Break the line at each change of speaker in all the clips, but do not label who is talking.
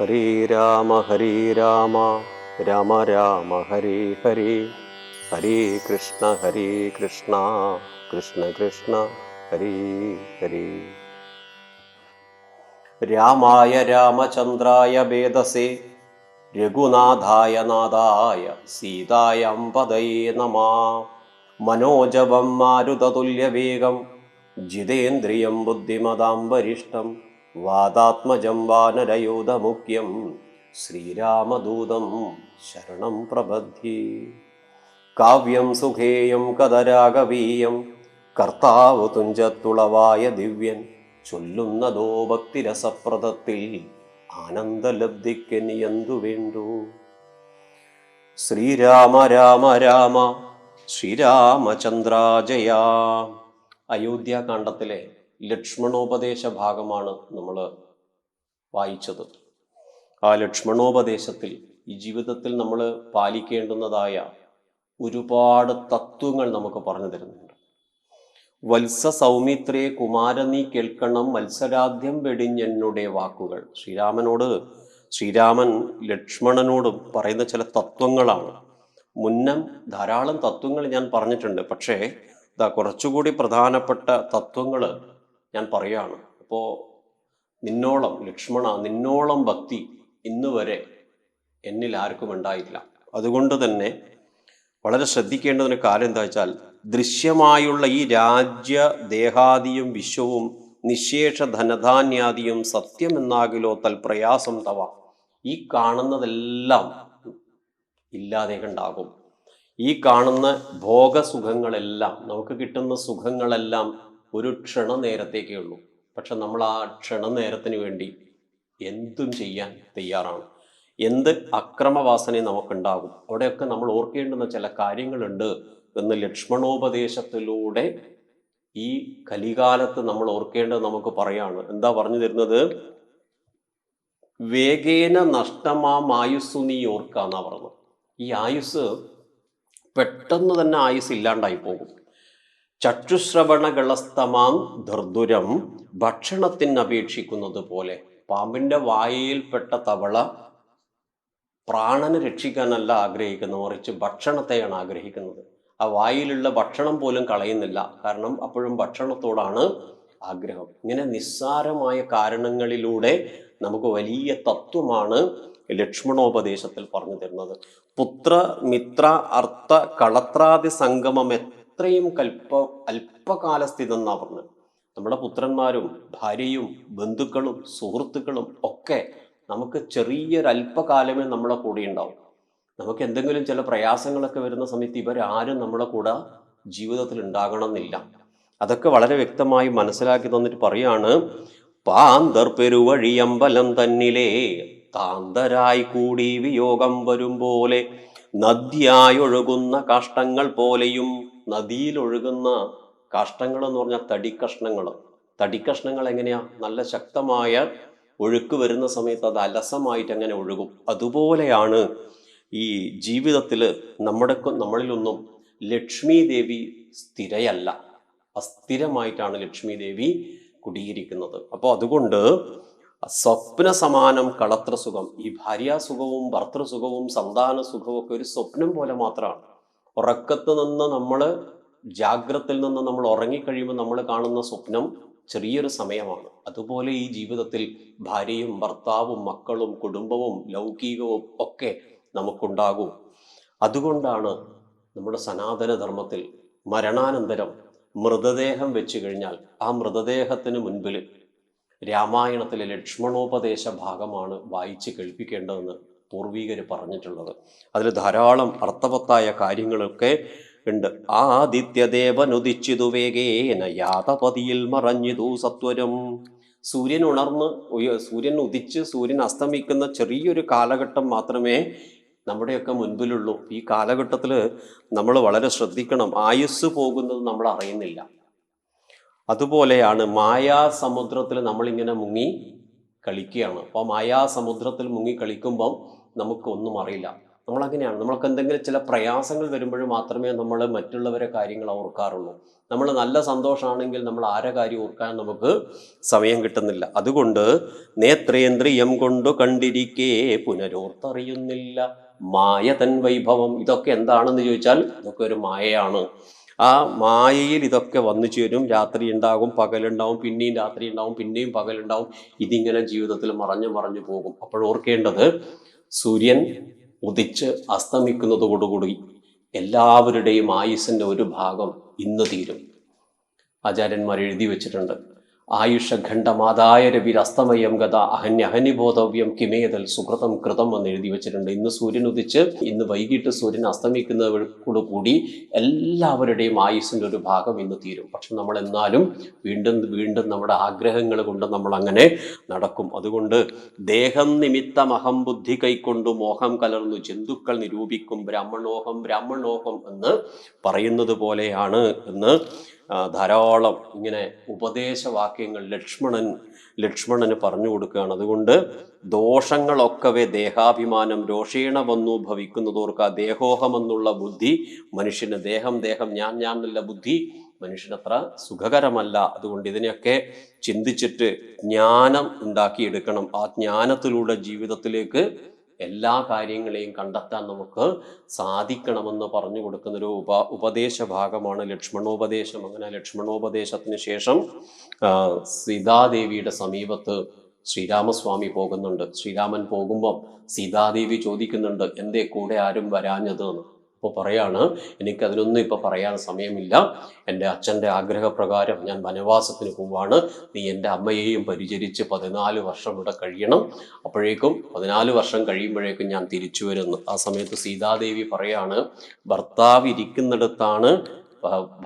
ഹരേ രാമ ഹരി രാമ രാമ രാമ ഹരി ഹരി. ഹരി കൃഷ്ണ ഹരി കൃഷ്ണ കൃഷ്ണ കൃഷ്ണ ഹരി ഹരി. രാമായ രാമചന്ദ്രായ വേദസേ രഘുനാഥായ നാഥായ പദൈ നമ. മനോജവം മാരുതതുല്യവേഗം ജിതേന്ദ്രിയം ബുദ്ധിമതാം വരിഷ്ടം വാതാത്മജം വാനരയൂഥമുഖ്യം ശ്രീരാമദൂതം ശരണം പ്രബദ്ധി. കാവ്യം സുഖേയം കഥരാഗവീയം കർത്താവ് തുഞ്ചത്തുളവായ ദിവ്യൻ ചൊല്ലുന്നതോ ഭക്തിരസപ്രദത്തിൽ ആനന്ദലബ്ധിക്ക് എന്തു വേണ്ടു? ശ്രീരാമ രാമ രാമ ശ്രീരാമചന്ദ്രാജയ അയോധ്യാകാന്ഡത്തിലെ ലക്ഷ്മണോപദേശ ഭാഗമാണ് നമ്മൾ വായിച്ചത്. ആ ലക്ഷ്മണോപദേശത്തിൽ ഈ ജീവിതത്തിൽ നമ്മൾ പാലിക്കേണ്ടുന്നതായ ഒരുപാട് തത്വങ്ങൾ നമുക്ക് പറഞ്ഞു തരുന്നുണ്ട്. വത്സ സൗമിത്രേ കുമാരനീ കേൾക്കണം മത്സരാദ്യം വെടിഞ്ഞെന്നുടെ വാക്കുകൾ. ശ്രീരാമനോട് ശ്രീരാമൻ ലക്ഷ്മണനോടും പറയുന്ന ചില തത്വങ്ങളാണ് മുന്നം ധാരാളം തത്വങ്ങൾ ഞാൻ പറഞ്ഞിട്ടുണ്ട്. പക്ഷേ ഇതാ കുറച്ചുകൂടി പ്രധാനപ്പെട്ട തത്വങ്ങൾ ഞാൻ പറയുകയാണ് അപ്പോൾ നിന്നോളം ലക്ഷ്മണ നിന്നോളം ഭക്തി ഇന്ന് വരെ എന്നിൽ ആർക്കും ഉണ്ടായില്ല. അതുകൊണ്ട് തന്നെ വളരെ ശ്രദ്ധിക്കേണ്ടതിന് കാര്യം എന്താ വെച്ചാൽ ദൃശ്യമായുള്ള ഈ രാജ്യ ദേഹാദിയും വിശ്വവും നിശേഷ ധനധാന്യാദിയും സത്യമെന്നാകിലോ തൽപ്രയാസം തവ ഈ കാണുന്നതെല്ലാം ഇല്ലാതെ ഉണ്ടാകും ഈ കാണുന്ന ഭോഗസുഖങ്ങളെല്ലാം നമുക്ക് കിട്ടുന്ന സുഖങ്ങളെല്ലാം ഒരു ക്ഷണ നേരത്തേക്കേ ഉള്ളൂ. പക്ഷെ നമ്മൾ ആ ക്ഷണനേരത്തിന് വേണ്ടി എന്തും ചെയ്യാൻ തയ്യാറാണ്. എന്ത് അക്രമവാസനയും നമുക്കുണ്ടാകും. അവിടെയൊക്കെ നമ്മൾ ഓർക്കേണ്ടുന്ന ചില കാര്യങ്ങളുണ്ട് എന്ന് ലക്ഷ്മണോപദേശത്തിലൂടെ ഈ കലികാലത്ത് നമ്മൾ ഓർക്കേണ്ടത് നമുക്ക് പറയാണ്. എന്താ പറഞ്ഞു തരുന്നത്? വേഗേന നഷ്ടമാം ആയുസ് നീ ഓർക്കാന്നാ പറഞ്ഞത്. ഈ ആയുസ് പെട്ടെന്ന് തന്നെ ആയുസ് ഇല്ലാണ്ടായി പോകും. ചക്ഷുശ്രവണകളസ്തമാം ധർദുരം ഭക്ഷണത്തിന് അപേക്ഷിക്കുന്നത് പോലെ പാമ്പിന്റെ വായയിൽപ്പെട്ട തവള പ്രാണനെ രക്ഷിക്കാനല്ല ആഗ്രഹിക്കുന്നത് മറിച്ച് ഭക്ഷണത്തെയാണ് ആഗ്രഹിക്കുന്നത്. ആ വായിലുള്ള ഭക്ഷണം പോലും കളയുന്നില്ല. കാരണം അപ്പോഴും ഭക്ഷണത്തോടാണ് ആഗ്രഹം. ഇങ്ങനെ നിസ്സാരമായ കാരണങ്ങളിലൂടെ നമുക്ക് വലിയ തത്വമാണ് ലക്ഷ്മണോപദേശത്തിൽ പറഞ്ഞു തരുന്നത്. പുത്ര മിത്ര അർത്ഥ കളത്രാദി സംഗമം എത്രയും കൽപ്പ അല്പകാലസ്ഥിതം എന്നാ പറഞ്ഞത്. നമ്മുടെ പുത്രന്മാരും ഭാര്യയും ബന്ധുക്കളും സുഹൃത്തുക്കളും ഒക്കെ നമുക്ക് ചെറിയൊരല്പകാലമേ നമ്മളെ കൂടെ ഉണ്ടാവും. നമുക്ക് എന്തെങ്കിലും ചില പ്രയാസങ്ങളൊക്കെ വരുന്ന സമയത്ത് ഇവരാരും നമ്മളെ കൂടെ ജീവിതത്തിൽ ഉണ്ടാകണമെന്നില്ല അതൊക്കെ വളരെ വ്യക്തമായി മനസ്സിലാക്കി തന്നിട്ട് പറയാണ് പാന്തർ പെരുവഴിയമ്പലം തന്നിലേ താന്തരായി കൂടി വിയോഗം വരും പോലെ നദിയായി ഒഴുകുന്ന കാഷ്ടങ്ങൾ പോലെയും നദിയിലൊഴുകുന്ന കാഷ്ടങ്ങൾ എന്ന് പറഞ്ഞാൽ തടിക്കഷ്ണങ്ങൾ. തടിക്കഷ്ണങ്ങൾ എങ്ങനെയാ? നല്ല ശക്തമായ ഒഴുക്ക് വരുന്ന സമയത്ത് അത് അലസമായിട്ട് അങ്ങനെ ഒഴുകും. അതുപോലെയാണ് ഈ ജീവിതത്തിൽ നമ്മുടെ നമ്മളിലൊന്നും ലക്ഷ്മി ദേവി സ്ഥിരയല്ല. അസ്ഥിരമായിട്ടാണ് ലക്ഷ്മി ദേവി കുടിയിരിക്കുന്നത്. അപ്പോൾ അതുകൊണ്ട് സ്വപ്ന സമാനം കളത്ര സുഖം ഈ ഭാര്യാസുഖവും ഭർത്തൃസുഖവും സന്താന സുഖവും ഒക്കെ ഒരു സ്വപ്നം പോലെ മാത്രമാണ്. ഉറക്കത്ത് നിന്ന് നമ്മൾ ജാഗ്രത്തിൽ നിന്ന് നമ്മൾ ഉറങ്ങിക്കഴിയുമ്പോൾ നമ്മൾ കാണുന്ന സ്വപ്നം ചെറിയൊരു സമയമാണ്. അതുപോലെ ഈ ജീവിതത്തിൽ ഭാര്യയും ഭർത്താവും മക്കളും കുടുംബവും ലൗകികവും ഒക്കെ നമുക്കുണ്ടാകും. അതുകൊണ്ടാണ് നമ്മുടെ സനാതന ധർമ്മത്തിൽ മരണാനന്തരം മൃതദേഹം വെച്ച് കഴിഞ്ഞാൽ ആ മൃതദേഹത്തിന് മുൻപിൽ രാമായണത്തിലെ ലക്ഷ്മണോപദേശ ഭാഗമാണ് വായിച്ച് കേൾപ്പിക്കേണ്ടതെന്ന് പൂർവീകർ പറഞ്ഞിട്ടുള്ളത്. അതിൽ ധാരാളം അർത്ഥവത്തായ കാര്യങ്ങളൊക്കെ ഉണ്ട്. ആദിത്യദേവനുദിച്ചിതു വേഗേന യാതപതിയിൽ മറഞ്ഞിതു സത്വരം. സൂര്യൻ ഉണർന്ന് സൂര്യൻ ഉദിച്ച് സൂര്യൻ അസ്തമിക്കുന്ന ചെറിയൊരു കാലഘട്ടം മാത്രമേ നമ്മുടെയൊക്കെ മുൻപിലുള്ളൂ. ഈ കാലഘട്ടത്തിൽ നമ്മൾ വളരെ ശ്രദ്ധിക്കണം. ആയുസ് പോകുന്നത് നമ്മൾ അറിയുന്നില്ല അതുപോലെയാണ് മായാസമുദ്രത്തിൽ നമ്മളിങ്ങനെ മുങ്ങി കളിക്കുകയാണ്. അപ്പോൾ മായാസമുദ്രത്തിൽ മുങ്ങി കളിക്കുമ്പം നമുക്കൊന്നും അറിയില്ല. നമ്മളങ്ങനെയാണ്. നമ്മൾക്ക് എന്തെങ്കിലും ചില പ്രയാസങ്ങൾ വരുമ്പോൾ മാത്രമേ നമ്മൾ മറ്റുള്ളവരെ കാര്യങ്ങൾ ഓർക്കാറുള്ളൂ. നമ്മൾ നല്ല സന്തോഷമാണെങ്കിൽ നമ്മൾ ആരെ കാര്യം ഓർക്കാൻ നമുക്ക് സമയം കിട്ടുന്നില്ല. അതുകൊണ്ട് നേത്രേന്ദ്രിയം കൊണ്ട് കണ്ടിരിക്കേ പുനരോർത്തറിയുന്നില്ല. മായ തൻ വൈഭവം. ഇതൊക്കെ എന്താണെന്ന് ചോദിച്ചാൽ ഇതൊക്കെ ഒരു മായയാണ്. ആ മായയിൽ ഇതൊക്കെ വന്നു ചേരും. രാത്രി ഉണ്ടാകും പകലുണ്ടാവും പിന്നെയും രാത്രി ഉണ്ടാവും പിന്നെയും പകലുണ്ടാവും ഇതിങ്ങനെ ജീവിതത്തിൽ മറഞ്ഞു മറഞ്ഞു പോകും. അപ്പോൾ ഓർക്കേണ്ടത് സൂര്യൻ ഉദിച്ച് അസ്തമിക്കുന്നതോടുകൂടി എല്ലാവരുടെയും ആയുസിന്റെ ഒരു ഭാഗം ഇന്ന് തീരും. ആചാര്യന്മാർ എഴുതി വെച്ചിട്ടുണ്ട്. ആയുഷഖണ്ഡമാതായ രവിരസ്തമയം ഗത അഹന്യഹനിബോധവ്യം കിമേതൽ സുഹൃതം കൃതം എന്ന് എഴുതി വെച്ചിട്ടുണ്ട്. ഇന്ന് സൂര്യൻ ഉദിച്ച് ഇന്ന് വൈകിട്ട് സൂര്യൻ അസ്തമിക്കുന്നതോടു കൂടി എല്ലാവരുടെയും ആയുസ്സിന്റെ ഒരു ഭാഗം ഇന്ന് തീരും. പക്ഷെ നമ്മൾ എന്നാലും വീണ്ടും വീണ്ടും നമ്മുടെ ആഗ്രഹങ്ങൾ കൊണ്ട് നമ്മൾ അങ്ങനെ നടക്കും. അതുകൊണ്ട് ദേഹം നിമിത്തം അഹം ബുദ്ധി കൈക്കൊണ്ടു മോഹം കലർന്നു ജന്തുക്കൾ നിരൂപിക്കും ബ്രാഹ്മണോഹം ബ്രാഹ്മണോഹം എന്ന് പറയുന്നത് പോലെയാണ് എന്ന് ധാരാളം ഇങ്ങനെ ഉപദേശവാക്യങ്ങൾ ലക്ഷ്മണൻ ലക്ഷ്മണന് പറഞ്ഞു കൊടുക്കുകയാണ്. അതുകൊണ്ട് ദോഷങ്ങളൊക്കവേ ദേഹാഭിമാനം രോഷേണ വന്നു ഭവിക്കുന്നതോർക്ക ദേഹോഹമെന്നുള്ള ബുദ്ധി മനുഷ്യന് ദേഹം ദേഹം ഞാൻ ഞാൻ എന്നുള്ള ബുദ്ധി മനുഷ്യനത്ര സുഖകരമല്ല. അതുകൊണ്ട് ഇതിനെയൊക്കെ ചിന്തിച്ചിട്ട് ജ്ഞാനം ഉണ്ടാക്കിയെടുക്കണം. ആ ജ്ഞാനത്തിലൂടെ ജീവിതത്തിലേക്ക് എല്ലാ കാര്യങ്ങളെയും കണ്ടെത്താൻ നമുക്ക് സാധിക്കണമെന്ന് പറഞ്ഞു കൊടുക്കുന്ന ഒരു ഉപ ഉപദേശ ഭാഗമാണ് ലക്ഷ്മണോപദേശം. അങ്ങനെ ലക്ഷ്മണോപദേശത്തിന് ശേഷം സീതാദേവിയുടെ സമീപത്ത് ശ്രീരാമസ്വാമി പോകുന്നുണ്ട്. ശ്രീരാമൻ പോകുമ്പം സീതാദേവി ചോദിക്കുന്നുണ്ട് എന്തേ കൂടെ ആരും വരാഞ്ഞത്? എന്ന്. അപ്പോൾ പറയാണ് എനിക്കതിനൊന്നും ഇപ്പോൾ പറയാൻ സമയമില്ല. എന്റെ അച്ഛന്റെ ആഗ്രഹപ്രകാരം ഞാൻ വനവാസത്തിന് പോവാണ്. നീ എന്റെ അമ്മയെയും പരിചരിച്ച് പതിനാല് വർഷം ഇവിടെ കഴിയണം. അപ്പോഴേക്കും പതിനാല് വർഷം കഴിയുമ്പോഴേക്കും ഞാൻ തിരിച്ചു വരുന്നു. ആ സമയത്ത് സീതാദേവി പറയാണ് ഭർത്താവ് ഇരിക്കുന്നിടത്താണ്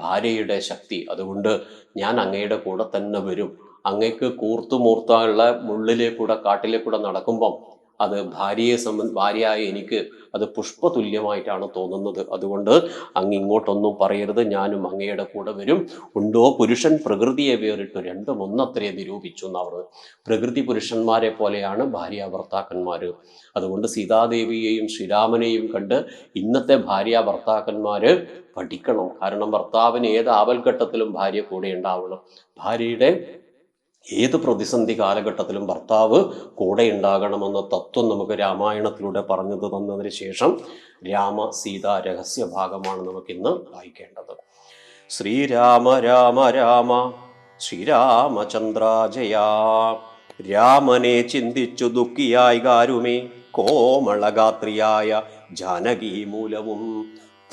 ഭാര്യയുടെ ശക്തി. അതുകൊണ്ട് ഞാൻ അങ്ങയുടെ കൂടെ തന്നെ വരും. അങ്ങക്ക് കൂർത്തുമൂർത്തുള്ള മുള്ളിലെ കൂടെ കാട്ടിലെ കൂടെ നടക്കുമ്പം അത് ഭാര്യയെ സംബന്ധ ഭാര്യയായ എനിക്ക് അത് പുഷ്പതുല്യമായിട്ടാണ് തോന്നുന്നത്. അതുകൊണ്ട് അങ്ങ് ഇങ്ങോട്ടൊന്നും പറയരുത്. ഞാനും അങ്ങയുടെ കൂടെ വരും. ഉണ്ടോ പുരുഷൻ? പ്രകൃതിയെ വേറിട്ടു രണ്ടും ഒന്നത്രേ നിരൂപിച്ചു എന്നവർ. പ്രകൃതി പുരുഷന്മാരെ പോലെയാണ് ഭാര്യ ഭർത്താക്കന്മാർ അതുകൊണ്ട് സീതാദേവിയെയും ശ്രീരാമനെയും കണ്ട് ഇന്നത്തെ ഭാര്യ ഭർത്താക്കന്മാർ പഠിക്കണം. കാരണം ഭർത്താവിന് ഏത് ആവൽഘട്ടത്തിലും ഭാര്യ കൂടെ ഉണ്ടാവണം. ഭാര്യയുടെ ഏത് പ്രതിസന്ധി കാലഘട്ടത്തിലും ഭർത്താവ് കൂടെ ഉണ്ടാകണമെന്ന തത്വം നമുക്ക് രാമായണത്തിലൂടെ പറഞ്ഞു തന്നതിന് ശേഷം രാമ സീത രഹസ്യ ഭാഗമാണ് നമുക്കിന്ന് വായിക്കേണ്ടത്. ശ്രീരാമ രാമ രാമ ശ്രീരാമചന്ദ്ര ജയാ രാമനെ ചിന്തിച്ചു ദുഃഖിയായി കാരുമേ കോമളഗാത്രിയായ ജാനകി മൂലവും.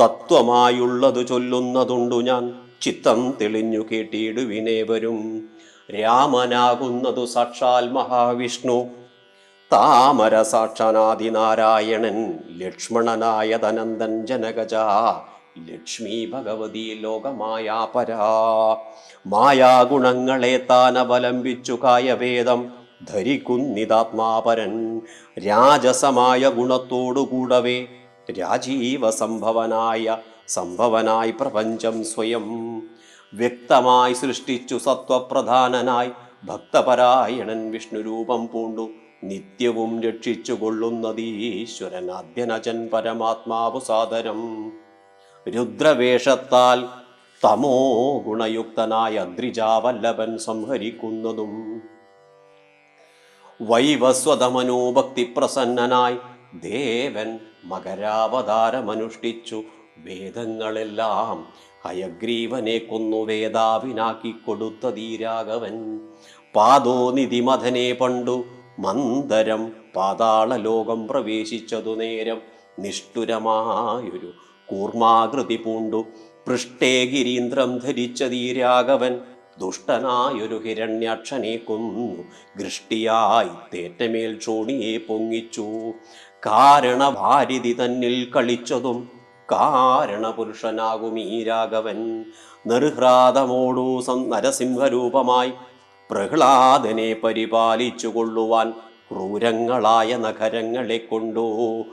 തത്വമായുള്ളത് ചൊല്ലുന്നതുണ്ടു ഞാൻ ചിത്തം തെളിഞ്ഞു കേട്ടിടുവിനേവരും. രാമനാകുന്നതു സാക്ഷാൽ മഹാവിഷ്ണു. താമര സാക്ഷാനാദിനാരായണൻ ലക്ഷ്മണനായ ധനന്ദൻ ജനകജ ലക്ഷ്മി ഭഗവതി ലോകമായ പരാ മായാഗുണങ്ങളെ താൻ അവലംബിച്ചു കായവേദം ധരിക്കുന്നിതാത്മാപരൻ. രാജസമായ ഗുണത്തോടുകൂടവേ രാജീവ സംഭവനായ സംഭവനായി പ്രപഞ്ചം സ്വയം. വ്യക്തമായി സൃഷ്ടിച്ചു സത്വപ്രധാനനായി. ഭക്തപരായണൻ വിഷ്ണുരൂപം പൂണ്ടു. നിത്യവും രക്ഷിച്ചു കൊള്ളുന്നതീശ്വരൻ ആദ്യനജൻ പരമാത്മാവു സാദരം. രുദ്രവേഷത്താൽ തമോ ഗുണയുക്തനായ അദ്രിജാവല്ലഭൻ സംഹരിക്കുന്നതും. വൈവസ്വതമനോഭക്തി പ്രസന്നനായി ദേവൻ മകരാവതാരമനുഷ്ഠിച്ചു. വേദങ്ങളെല്ലാം ഹയഗ്രീവനെ കൊന്നു വേദാവിനാക്കി കൊടുത്തതീരാഘവൻ പാദോനിധിമഥനെ പണ്ടു മന്ദരം പാതാളലോകം പ്രവേശിച്ചതു നേരം നിഷ്ഠുരമായൊരു കൂർമാകൃതി പൂണ്ടു. പൃഷ്ടേ ഗിരീന്ദ്രം ധരിച്ചതീരാഘവൻ ദുഷ്ടനായൊരു ഹിരണ്യാക്ഷനെ കൊന്നു. ഗൃഷ്ടിയായി തേറ്റമേൽ ചോണിയെ പൊങ്ങിച്ചു. കാരണഭാരിതി തന്നിൽ കളിച്ചതും കാരണപുരുഷനാകും ഈ രാഘവൻ. നിർഹ്രാദമോടു നരസിംഹരൂപമായി പ്രഹ്ലാദനെ പരിപാലിച്ചു കൊള്ളുവാൻ ക്രൂരങ്ങളായ നഗരങ്ങളെ കൊണ്ടു.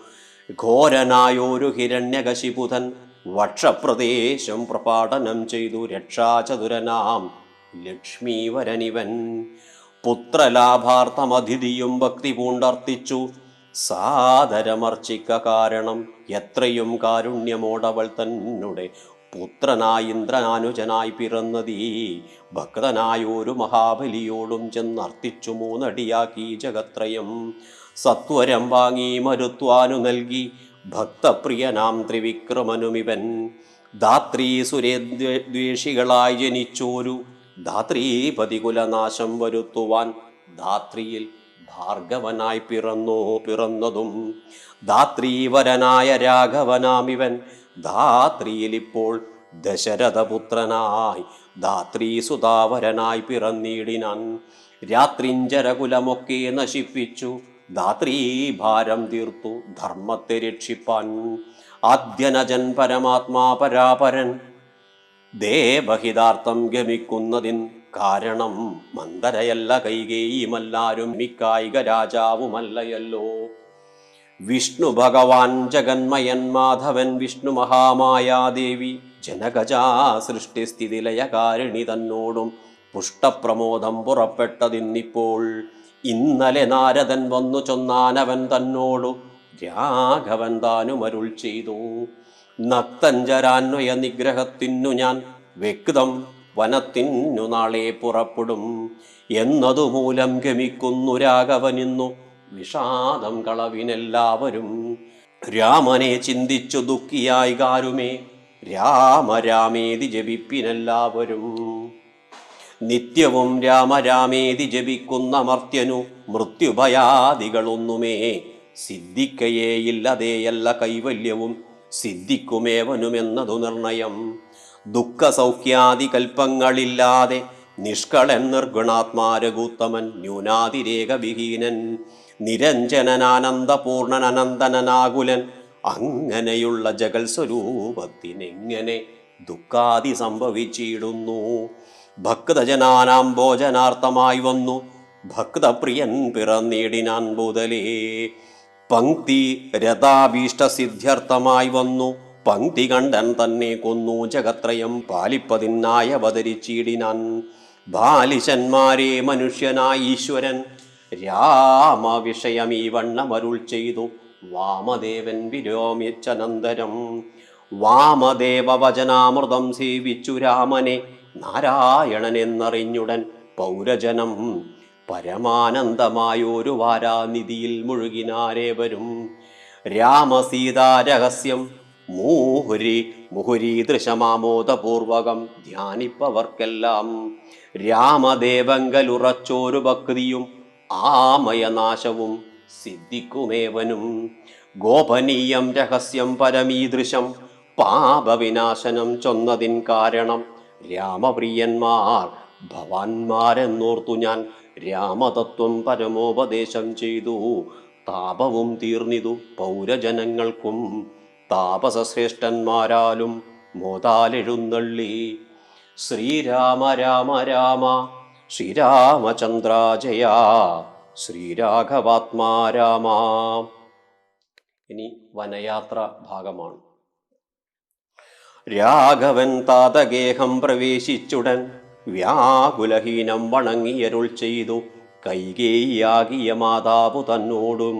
ഘോരനായൊരു ഹിരണ്യകശിപുതൻ വക്ഷപ്രദേശം പ്രപാടനം ചെയ്തു. രക്ഷാചതുരനാം ലക്ഷ്മീവരനിവൻ. പുത്രലാഭാർത്ഥമതിഥിയും ഭക്തി പൂണ്ടർത്തിച്ചു സാദരമർച്ചിക്ക കാരണം എത്രയും കാരുണ്യമോടവൾ തന്നെ പുത്രനായി ഇന്ദ്രനാനുജനായി പിറന്നതീ ഭക്തനായൊരു മഹാബലിയോടും ചെന്നർത്ഥിച്ചു മൂന്നടിയാക്കി ജഗത്രയം. സത്വരം വാങ്ങി മരുത്വാനു നൽകി ഭക്തപ്രിയനാം ത്രിവിക്രമനുമിവൻ. ധാത്രീ സുരേദ്വേഷികളായി ജനിച്ചോരു ധാത്രീപതി കുലനാശം വരുത്തുവാൻ ധാത്രിയിൽ ഭാർഗവനായി പിറന്നോ പിറന്നതും ധാത്രീവരനായ രാഘവനാമിവൻ ധാത്രിയിൽ ഇപ്പോൾ ദശരഥപുത്രനായി ധാത്രീ സുതാവരനായി പിറന്നിടിനാൻ. രാത്രിഞ്ചരകുലമൊക്കെ നശിപ്പിച്ചു ധാത്രീ ഭാരം തീർത്തു ധർമ്മത്തെ രക്ഷിപ്പാൻ. ആദ്യനജൻ പരമാത്മാ പരാപരൻ ദേവഹിതാർത്ഥം ഗമിക്കുന്നതിൻ കാരണം മന്ദരയല്ല കൈകേയുമല്ലാരും മിക്കായിക രാജാവുമല്ലയല്ലോ. വിഷ്ണു ഭഗവാൻ ജഗന്മയൻ മാധവൻ വിഷ്ണു മഹാമായാദേവി ജനകജാ സൃഷ്ടിസ്ഥിതി ലയകാരിണി തന്നോടും പുഷ്ടപ്രമോദം പുറപ്പെട്ടതിന്നിപ്പോൾ ഇന്നലെ നാരദൻ വന്നു ചൊന്നാനവൻ തന്നോടു രാഘവൻ താനുമരുൾ ചെയ്തു. നക്തഞ്ചരാന്വയ നിഗ്രഹത്തിനു ഞാൻ വ്യക്തം വനത്തിനു നാളെ പുറപ്പെടും. എന്നതുമൂലം ഗമിക്കുന്നു രാഘവനിന്നു വിഷാദം കളവിനെല്ലാവരും. രാമനെ ചിന്തിച്ചു ദുഃഖിയായി കാരുമേ രാമരാമേതി ജപിപ്പിനെല്ലാവരും. നിത്യവും രാമരാമേതി ജപിക്കുന്ന മർത്യനു മൃത്യുഭയാദികളൊന്നുമേ. സിദ്ധിക്കയേയില്ലതേയല്ല കൈവല്യവും. സിദ്ധിക്കുമേവനുമെന്നതു നിർണയം. ദുഃഖസൗഖ്യാദി കൽപ്പങ്ങളില്ലാതെ നിഷ്കളൻ നിർഗുണാത്മാരകൂത്തമൻ ന്യൂനാതിരേകവിഹീനൻ നിരഞ്ജനനാനന്ദപൂർണൻ അനന്തനാകുലൻ അങ്ങനെയുള്ള ജഗൽ സ്വരൂപത്തിനെങ്ങനെ ദുഃഖാദി സംഭവിച്ചിടുന്നു? ഭക്തജനാനാം ഭോജനാർത്ഥമായി വന്നു. ഭക്തപ്രിയൻ പിറന്നിടിനാൻ ബുതലേ പങ്ക്തി രഥാഭീഷ്ടസിദ്ധ്യർത്ഥമായി വന്നു. പങ്ക്തി കണ്ടൻ തന്നെ കൊന്നു ജഗത്രയം പാലിപ്പതിനായ അവതരിച്ചിടിനാൻ ബാലിശന്മാരെ മനുഷ്യനായ ഈശ്വരൻ രാമവിഷയം ഈ വണ്ണമരുൾ ചെയ്തു. വാമദേവൻ വിരോമിച്ചനന്തരം വാമദേവ വചനാമൃതം സേവിച്ചു രാമനെ നാരായണൻ എന്നറിഞ്ഞുടൻ പൗരജനം. പരമാനന്ദമായൊരു വാരാനിധിയിൽ മുഴുകിനാരേവരും. രാമസീതാരഹസ്യം മൂഹുരി മുഹുരീദൃശമാമോദപൂർവകം ധ്യാനിപ്പവർക്കെല്ലാം. രാമദേവങ്കലുറച്ചോരു ഭക്തിയും ആമയനാശവും സിദ്ധിക്കുമേവനും. ഗോപനീയം രഹസ്യം പരമീദൃശം പാപവിനാശനം ചൊന്നതിൻ കാരണം രാമപ്രിയന്മാർ ഭവാന്മാരെന്നോർത്തു ഞാൻ രാമതത്വം പരമോപദേശം ചെയ്തു. താപവും തീർന്നിതു പൗരജനങ്ങൾക്കും താപസശ്രേഷ്ഠന്മാരാലും മോതാലെഴുന്നള്ളി. ശ്രീരാമ രാമ രാമ ശ്രീരാമചന്ദ്രാജയ ശ്രീരാഘവാത്മാരാമ ശ്രീരാഘവാത്മാ രാമ. ഇനി വനയാത്ര ഭാഗമാണ്. രാഘവൻ താതഗേഹം പ്രവേശിച്ചുടൻ വ്യാകുലഹീനം വണങ്ങിയരുൾ ചെയ്തു കൈകേയാകിയ മാതാവു തന്നോടും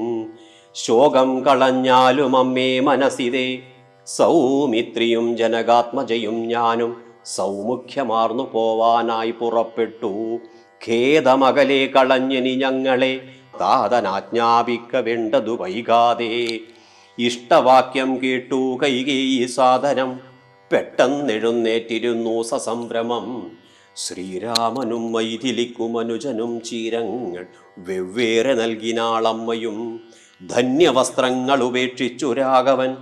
ശോകം കളഞ്ഞാലും അമ്മേ മനസ്സിതേ. സൗമിത്രിയും ജനകാത്മജയും ഞാനും സൗമുഖ്യമാർന്നു പോവാനായി പുറപ്പെട്ടു. ഖേദമകലെ കളഞ്ഞിനി ഞങ്ങളെ. താതനാജ്ഞാപിക്ക വേണ്ടതു വൈകാതെ. ഇഷ്ടവാക്യം കേട്ടു കൈകേയി സാധനം. പെട്ടെന്നെഴുന്നേറ്റിരുന്നു സസംഭ്രമം. ശ്രീരാമനും മൈഥിലിക്കും അനുജനും ചീരങ്ങൾ വെവ്വേറെ നൽകിനാളമ്മയും. ധന്യവസ്ത്രങ്ങൾ ഉപേക്ഷിച്ചു രാഘവൻ.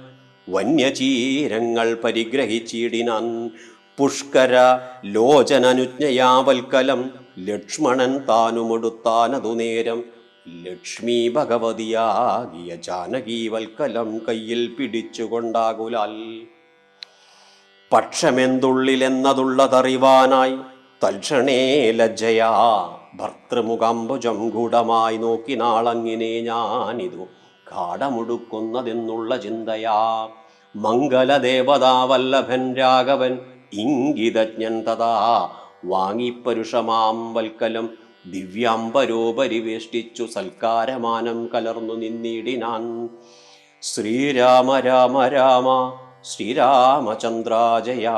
വന്യചീരങ്ങൾ പരിഗ്രഹിച്ചിടിനാൻ. പുഷ്കര ലോചനനുജ്ഞയാവൽക്കലം. ലക്ഷ്മണൻ താനുമൊടുത്താനതു നേരം. ലക്ഷ്മി ഭഗവതിയാകിയ ജാനകീവൽക്കലം കയ്യിൽ പിടിച്ചുകൊണ്ടാകുലാൽ. പക്ഷമെന്തുള്ളിലെന്നതുള്ളതറിവാനായി. തൽക്ഷണേ ലജ്ജയാ ഭർത്തൃമുഖാംബുജം ഗൂഢമായി നോക്കി നാളങ്ങിനെ ഞാനിതു കാടമുടുക്കുന്നതെന്നുള്ള ചിന്തയാ. മംഗലദേവതാവല്ലഭൻ രാഘവൻ ഇംഗിതജ്ഞൻ തഥാ. വാങ്ങിപ്പരുഷമാം വൽക്കലം ദിവ്യാംബരോ പരിവേഷ്ടിച്ചു സൽക്കാരമാനം കലർന്നു നിന്നിടിനാൻ. ശ്രീരാമ രാമ രാമ ശ്രീരാമചന്ദ്രാജയ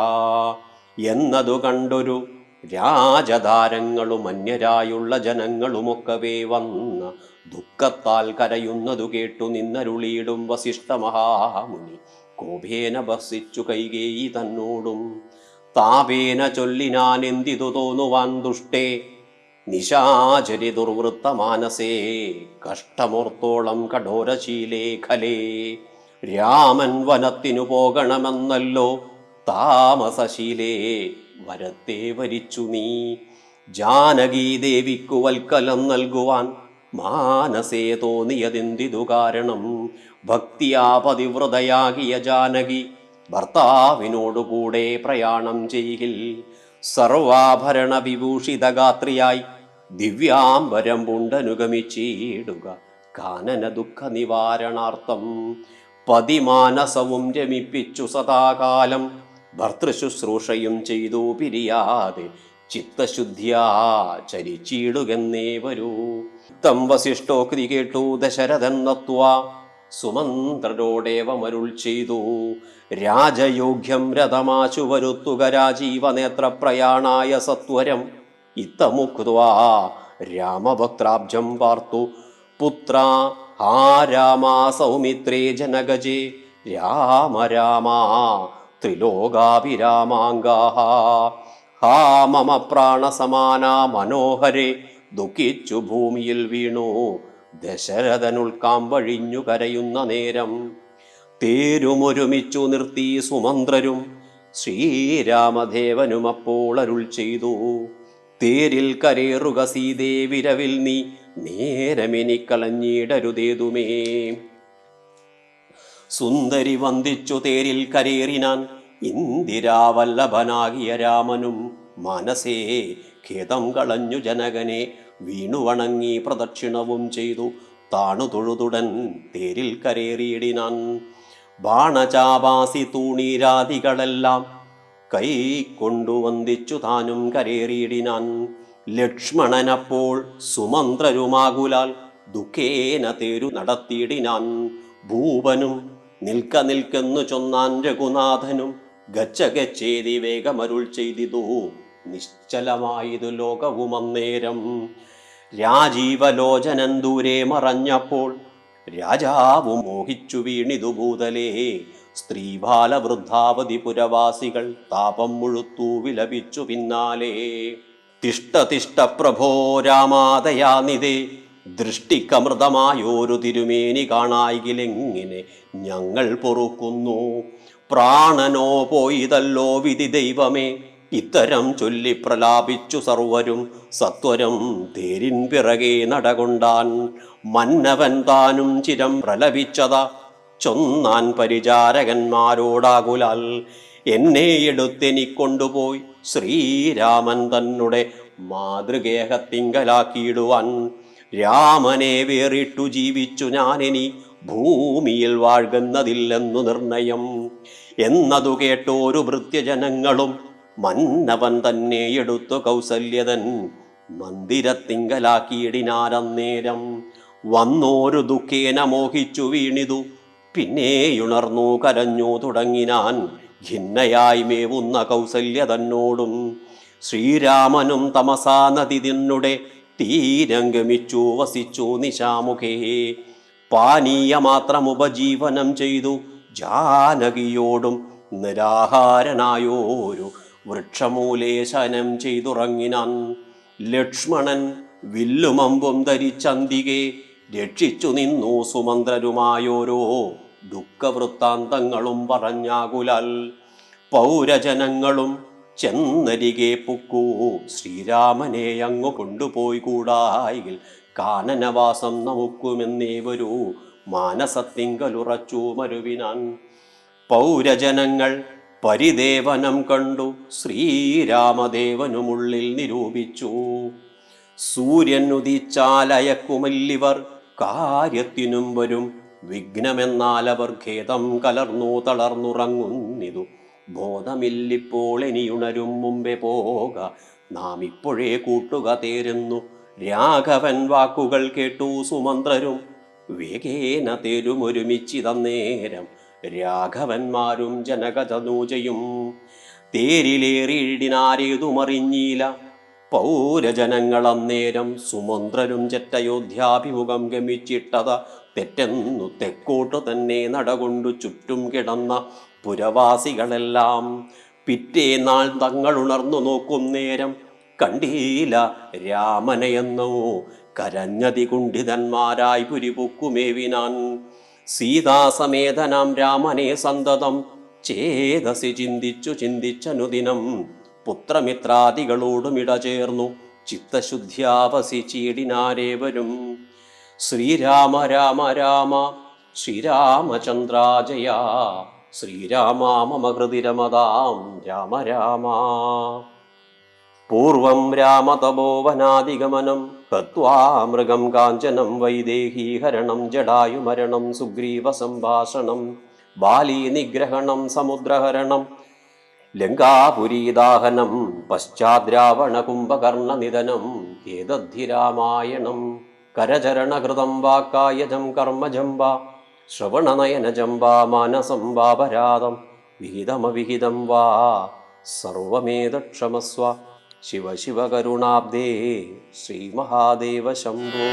എന്നതു കണ്ടൊരു രാജധാരങ്ങളും അന്യരായുള്ള ജനങ്ങളുമൊക്കവേ വന്ന ദുഃഖത്താൽ കരയുന്നതു കേട്ടു നിന്നരുളിയിടും വസിഷ്ഠ മഹാമുനി. കോപേന ഭസിച്ചു കൈകേയി തന്നോടും. താപേന ചൊല്ലിനാൻ എന്തിതു തോന്നുവാൻ ദുഷ്ടേ? നിശാചരി ദുർവൃത്ത മാനസേ കഷ്ടമോർത്തോളം കഠോരശീലേ രാമൻ വനത്തിനു പോകണമെന്നല്ലോ താമസശീലേ വരത്തെ വരിച്ചു നീ. ജാനകീ ദേവിക്കു വൽക്കലം നൽകുവാൻ മാനസേ തോന്നിയതെന്തിതു കാരണം? ഭക്തിയാ പതിവ്രതയാകിയ ജാനകി ഭർത്താവിനോടുകൂടെ പ്രയാണം ചെയ്യിൽ. സർവാഭരണ വിഭൂഷിതഗാത്രിയായി ദിവ്യാംബരം പുണ്ടനുഗമിച്ചിടുക കാനന ദുഃഖ നിവാരണാർത്ഥം പതിമാനസവും രമിപ്പിച്ചു സദാകാലം ഭർത്തൃശുശ്രൂഷയും ചെയ്തു പിരിയാതെ ചിത്തശുദ്ധ്യാ ചരിച്ചിടുകെന്നേ വരൂ. തം വസിഷ്ഠോക്തി കേട്ടു ദശരഥൻ നത്വാ സുമന്ത്രരോടേവമരുൾ ചെയ്തു. രാജയോഗ്യം രഥമാശു വരുത്തുക രാജീവനേത്ര പ്രയാണായ സത്വരം ഇത്തമുക്വാ രാമഭക്താബ്ജം പാർത്തു പുത്ര ആ രാമാ സൗമിത്രേ ജനഗജേ രാമ രാമ ത്രിലോകാഭിരാമാങ്കാ ഹാ മമ പ്രാണസമാന മനോഹരെ ദുഃഖിച്ചു ഭൂമിയിൽ വീണു. ദശരഥനുൾക്കാം വഴിഞ്ഞു കരയുന്ന നേരം തേരുമൊരുമിച്ചു നിർത്തി സുമന്ത്രരും ശ്രീരാമദേവനും അപ്പോൾ അരുൾ ചെയ്തു. തേരിൽ കരേറുക സീതേ വിരവിൽ നീ നേരമെനിക്കളഞ്ഞിടരുതേതുമേ സുന്ദരി വന്ദിച്ചു തേരിൽ കരേറിനാൻ ഇന്ദിരാവല്ലഭനാകിയ രാമനും മനസേ ഖേദം കളഞ്ഞു ജനകനെ വീണുവണങ്ങി പ്രദക്ഷിണവും ചെയ്തു താണു തൊഴുതുടൻ തേരിൽ കരേറിയിടിനാൻ. ബാണചാപാസി തൂണീരാദികളെല്ലാം കൈ കൊണ്ടു വന്ദിച്ചു താനും കരേറിയിടിനാൻ. ലക്ഷ്മണനപ്പോൾ സുമന്ത്രരുമാകുലാൽ ദുഃഖേന തേരു നടത്തിയിടിനാൻ. ഭൂപനും നിൽക്ക നിൽക്കെന്നു ചൊന്നാൻ രഘുനാഥനും ഗച്ച ഗച്ഛേതി വേഗമരുൾ ചെയ്തിതു. നിശ്ചലമായതു ലോകവും അന്നേരം രാജീവലോചനൻ ദൂരെ മറഞ്ഞപ്പോൾ രാജാവു മോഹിച്ചു വീണിതു ഭൂതലേ. സ്ത്രീബാല വൃദ്ധാവതി പുരവാസികൾ താപം മുഴുത്തു വിലപിച്ചു പിന്നാലെ. തിഷ്ട തിഷ്ട പ്രഭോ രാമാദയാനിതേ ദൃഷ്ടിക്കമൃതമായോരു തിരുമേനി കാണായിലെങ്ങനെ ഞങ്ങൾ പൊറുക്കുന്നു. പ്രാണനോ പോയിതല്ലോ വിധി ദൈവമേ. ഇത്തരം ചൊല്ലി പ്രലാപിച്ചു സർവരും സത്വരം തേരിൻ പിറകെ നടകൊണ്ടാൻ മന്നവൻ താനും ചിരം പ്രലപിച്ചത. ചൊന്നാൻ പരിചാരകന്മാരോടാകുലാൽ എന്നെ എടുത്തെനിക്കൊണ്ടുപോയി. ശ്രീരാമൻ തന്നെ മാതൃഗേഹത്തിങ്കലാക്കിയിടുവാൻ രാമനെ വേറിട്ടു ജീവിച്ചു ഞാനിനി ഭൂമിയിൽ വാഴുന്നതില്ലെന്നു നിർണയം. എന്നതു കേട്ടോരു ഭൃത്യജനങ്ങളും മന്നവൻ തന്നെ എടുത്തു കൗസല്യതൻ മന്ദിരത്തിങ്കലാക്കിയിടിനാരന്നേരം. വന്നോരു ദുഃഖേന മോഹിച്ചു വീണിതു പിന്നെയുണർന്നു കരഞ്ഞു തുടങ്ങിനാൻ ഖിന്നയായി മേവുന്ന കൗസല്യ തന്നോടും ശ്രീരാമനും തമസാ നദി തിന്നുടെ തീരം ഗമിച്ചു വസിച്ചു നിശാമുഖേ. പാനീയ മാത്രം ഉപജീവനം ചെയ്തു. ജാനകിയോടും നിരാഹാരനായോരു വൃക്ഷമൂലേ ശനം ചെയ്തുറങ്ങിനാൻ. ലക്ഷ്മണൻ വില്ലുമമ്പും ധരിച്ചന്തികെ രക്ഷിച്ചു നിന്നു സുമന്ത്രരുമായോരോ. ദുഃഖവൃത്താന്തങ്ങളും പറഞ്ഞാകുലാൽ. പൗരജനങ്ങളും ചെന്നരികെ പുക്കൂ. ശ്രീരാമനെ അങ്ങു കൊണ്ടുപോയി കൂടായിൽ കാനനവാസം നമുക്കുമെന്നേ വരൂ. മാനസത്തിങ്കലുറച്ചു മരുവിനാൻ. പൗരജനങ്ങൾ പരിദേവനം കണ്ടു. ശ്രീരാമദേവനുമുള്ളിൽ നിരൂപിച്ചു. സൂര്യൻ ഉദിച്ചാലയക്കുമല്ലിവർ കാര്യത്തിനും വരും. വിഘ്നമെന്നാൽ അവർ ഖേദം കലർന്നു തളർന്നുറങ്ങുന്നിതു. ബോധമില്ലിപ്പോൾ ഇനിയുണരും മുമ്പേ പോക. നാം ഇപ്പോഴേ കൂട്ടുക തേരുന്നു. രാഘവൻ വാക്കുകൾ കേട്ടു സുമന്ത്രരും. വേഗേന തേരുമൊരുമിച്ചിതന്നേരം രാഘവന്മാരും ജനകതനൂജയും തേരിലേറിയിടിനാരേതുമറിഞ്ഞീല. പൗരജനങ്ങൾ അന്നേരം സുമന്ത്രരും ചെറ്റയോധ്യാഭിമുഖം ഗമിച്ചിട്ടത. തെറ്റെന്നു തെക്കോട്ടു തന്നെ നടകൊണ്ടു ചുറ്റും കിടന്ന പുരവാസികളെല്ലാം പിറ്റേനാൾ തങ്ങൾ ഉണർന്നു നോക്കും നേരം. കണ്ടീല രാമനയെന്നോ കരഞ്ഞതി കുണ്ഠിതന്മാരായി പുരിപൊക്കുമേവിനാൻ സീതാസമേതനാം രാമനെ സന്തതം ചേതസി ചിന്തിച്ചു ചിന്തിച്ചനുദിനം പുത്രമിത്രാദികളോടും ഇടചേർന്നു ചിത്തശുദ്ധ്യാവസിച്ചീടിനാരേവരും ശ്രീരാമ രാമ രാമ ശ്രീരാമചന്ദ്രാജയ. ശ്രീരാമ മമ ഹൃതിരമതാം രാമ രാമ പൂർവം രാമതപോവനാദിഗമനം തത്വാ മൃഗം കാഞ്ചനം വൈദേഹീഹരണം ജടായുമരണം സുഗ്രീവ സംഭാഷണം ബാലീ നിഗ്രഹണം സമുദ്രഹരണം ലങ്കാപുരീദാഹനം പശ്ചാദ്രാവണ കുംഭകർണ നിധനം ഏതദ്ധിരാമായണം കരചരണകൃതം വാക്കായജം കർമ്മജം വാ ശ്രവണനയനജം വാ മാനസം വാപരാധം വിഹിതമവിഹിതം വാ. സർവമേതക്ഷമസ്വ. ശിവ ശിവ കരുണാബ്ദേ ശ്രീമഹാദേവ ശംഭോ